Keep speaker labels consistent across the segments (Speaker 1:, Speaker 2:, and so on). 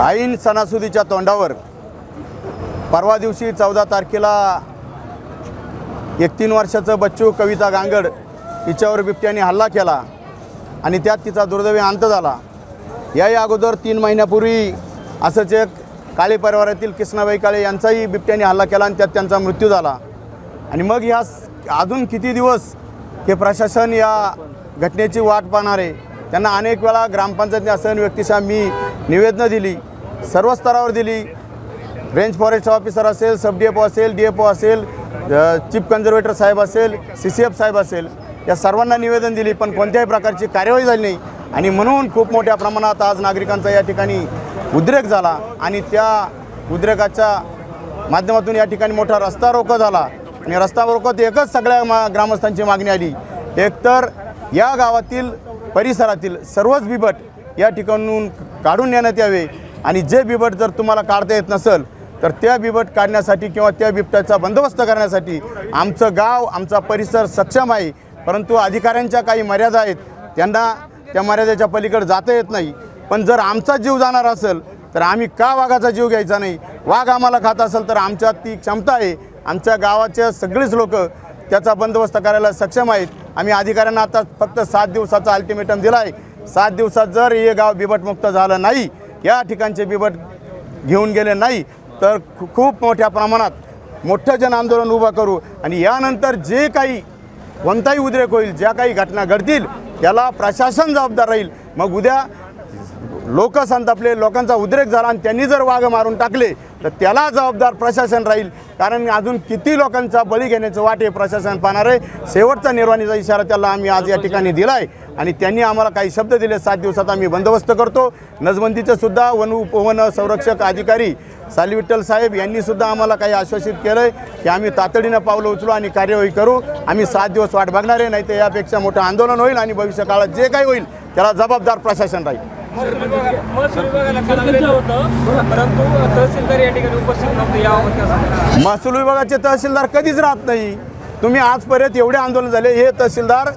Speaker 1: ऐन सणासुदीच्या तोंडावर परवा दिवशी चौदा तारखेला एक तीन वर्षाचं बच्चू कविता गांगड हिच्यावर बिबट्याने हल्ला केला आणि त्यात तिचा दुर्दैवी अंत झाला. याही अगोदर तीन महिन्यापूर्वी असंच एक काळे परिवारातील कृष्णाबाई काळे यांचाही बिबट्याने हल्ला केला आणि त्यात त्यांचा मृत्यू झाला. आणि मग ह्या अजून किती दिवस हे प्रशासन या घटनेची वाट पाहणार? आहे त्यांना अनेक वेळा ग्रामपंचायत असं व्यक्तिशा मी निवेदनं दिली सर्व स्तरावर दिली. रेंज फॉरेस्ट ऑफिसर असेल सब डी एफ ओ असेल डी एफ ओ असेल चीफ कन्झर्वेटर साहेब असेल सी सी एफ साहेब असेल या सर्वांना निवेदन दिली पण कोणत्याही प्रकारची कार्यवाही झाली नाही. आणि म्हणून खूप मोठ्या प्रमाणात आज नागरिकांचा या ठिकाणी उद्रेक झाला आणि त्या उद्रेकाच्या माध्यमातून या ठिकाणी मोठा रस्ता रोको झाला. आणि रस्ता रोकोत एकच सगळ्या मा ग्रामस्थांची मागणी आली. एकतर या गावातील परिसरातील सर्वच बिबट या ठिकाणून काढून नेण्यात यावे. आणि जे बिबट जर तुम्हाला काढता येत नसेल तर त्या बिबट काढण्यासाठी किंवा त्या बिबट्याचा बंदोबस्त करण्यासाठी आमचं गाव आमचा परिसर सक्षम आहे. परंतु अधिकाऱ्यांच्या काही मर्यादा आहेत. त्यांना त्या मर्यादेच्या पलीकडे जाता येत नाही. पण जर आमचा जीव जाणार असेल तर आम्ही का वाघाचा जीव घ्यायचा नाही? वाघ आम्हाला खात असेल तर आमच्यात ती क्षमता आहे. आमच्या गावाचे सगळेच लोक त्याचा बंदोबस्त करायला सक्षम आहेत. आम्ही अधिकाऱ्यांना आता फक्त सात दिवसाचा अल्टिमेटम दिला आहे सात दिवसात जर हे गाव बिबटमुक्त झालं नाही या ठिकाणचे बिबट घेऊन गेले नाही तर खू- खूप मोठ्या प्रमाणात मोठं जन आंदोलन उभं करू आणि यानंतर जे काही कोणताही उद्रेक होईल ज्या काही घटना घडतील त्याला प्रशासन जबाबदार राहील. मग उद्या लोक संतापले लोकांचा उद्रेक झाला आणि त्यांनी जर वाघ मारून टाकले तर त्याला जबाबदार प्रशासन राहील. कारण अजून किती लोकांचा बळी घेण्याचं वाट हे प्रशासन पाहणार आहे. शेवटचा निर्वाणीचा इशारा त्याला आम्ही आज या ठिकाणी दिला आहे आणि त्यांनी आम्हाला काही शब्द दिले. सात दिवसात आम्ही बंदोबस्त करतो. नजबंदीचं सुद्धा वन उपवन संरक्षक अधिकारी साली विठ्ठल साहेब यांनी सुद्धा आम्हाला काही आश्वासित केलं आहे की आम्ही तातडीनं पावलं उचलू आणि कार्यवाही करू. आम्ही सात दिवस वाट बघणार आहे नाही तर यापेक्षा मोठं आंदोलन होईल आणि भविष्य काळात जे काही होईल त्याला जबाबदार प्रशासन राहील.
Speaker 2: महसूल
Speaker 1: विभागाचे तहसीलदार कधीच राहत नाही. तुम्ही आजपर्यंत एवढे आंदोलन झाले. हे तहसीलदार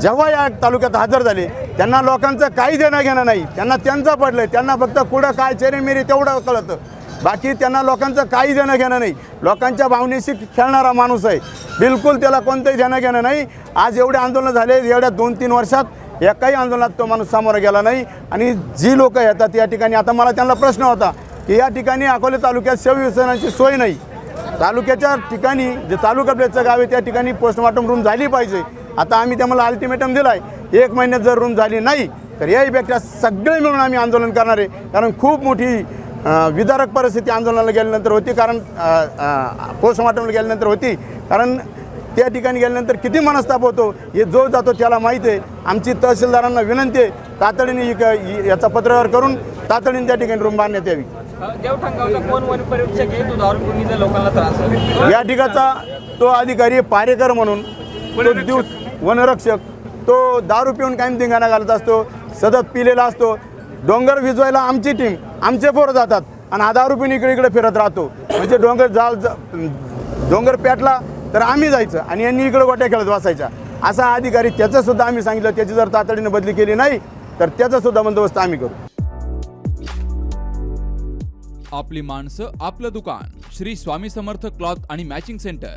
Speaker 1: जेव्हा या तालुक्यात हजर झाले त्यांना लोकांचं काही देणं घेणं नाही. त्यांना त्यांचं पडलं त्यांना फक्त कुठं काय चेरेमिरी तेवढं कळतं. बाकी त्यांना लोकांचं काही देणं घेणं नाही. लोकांच्या भावनेशी खेळणारा माणूस आहे. बिलकुल त्याला कोणतंही देणं घेणं नाही. आज एवढे आंदोलन झाले एवढ्या दोन तीन वर्षात एकाही आंदोलनात तो माणूस सामोरा गेला नाही. आणि जी लोक येतात या ठिकाणी आता मला त्यांना प्रश्न होता की या ठिकाणी अकोले तालुक्यात शवविसर्जनाची सोय नाही. तालुक्याच्या ठिकाणी जे तालुका प्लेसचं गाव आहे त्या ठिकाणी पोस्टमॉर्टम रूम झाली पाहिजे. आता आम्ही त्याला अल्टिमेटम दिला आहे एक महिन्यात जर रूम झाली नाही तर याहीपेक्षा सगळे मिळून आम्ही आंदोलन करणार आहे. कारण खूप मोठी विदारक परिस्थिती आंदोलनाला गेल्यानंतर होती कारण पोस्टमॉर्टमला गेल्यानंतर होती. कारण त्या ठिकाणी गेल्यानंतर किती मनस्ताप होतो हे जो जातो त्याला माहीत आहे. आमची तहसीलदारांना विनंती आहे तातडीने याचा पत्रव्यवहार करून तातडीने त्या ठिकाणी रूम बांधण्यात यावी. या ठिकाणचा तो अधिकारी पारेकर म्हणून. तो दिवस वनरक्षक तो दारू पिऊन कायम धिंगाणा घालत असतो सतत पिलेला असतो. डोंगर विजवायला आमची टीम आमचे पोरं जातात आणि हा दारू पिऊन इकडे इकडे फिरत राहतो. म्हणजे डोंगर जाल डोंगर पेटला तर आम्ही जायचं आणि यांनी इकडे गोट्या खेळत बसायच्या. असा अधिकारी त्याचंसुद्धा आम्ही सांगितलं त्याची जर तातडीने बदली केली नाही तर त्याचा सुद्धा बंदोबस्त आम्ही करू.
Speaker 3: आपली माणसं आपलं दुकान. श्री स्वामी समर्थ क्लॉथ आणि मॅचिंग सेंटर.